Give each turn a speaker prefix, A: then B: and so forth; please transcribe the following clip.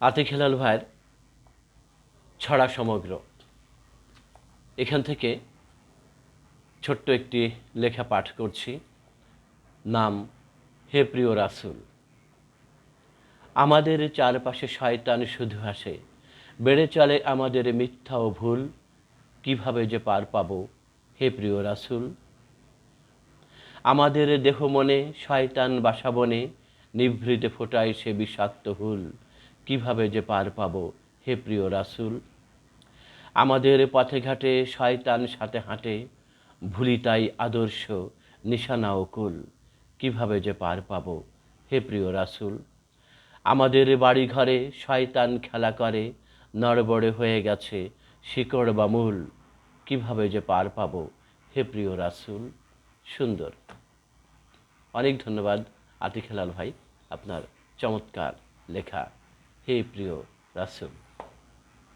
A: আতিক হেলাল ভাইয়ের ছড়া সমগ্র। এখান থেকে ছোট্ট একটি লেখা পাঠ করছি। নাম, হে প্রিয় রাসুল, আমাদের চারপাশে শয়তান শুধু আসে। বেড়ে চলে আমাদের মিথ্যা ও ভুল। কীভাবে যে পার পাবো, হে প্রিয় রাসুল? আমাদের দেহ মনে শয়তান বাসাবনে নিভৃতে ফোটায় সে বিষাক্ত হুল। কীভাবে যে পার পাব? হে প্রিয় রাসুল, আমাদের পথে ঘাটে শয়তান সাথে হাঁটে, ভুলি তাই আদর্শ নিশানা কুল। কীভাবে যে পার পাবো? হে প্রিয় রাসুল, আমাদের বাড়ি ঘরে শয়তান খেলা করে, নড়বড়ে হয়ে গেছে শিকড় বা মূল। কীভাবে যে পার পাবো? হে প্রিয় রাসুল, সুন্দর। অনেক ধন্যবাদ আতিক হেলাল ভাই, আপনার চমৎকার লেখা। হে প্রিয় রাসুল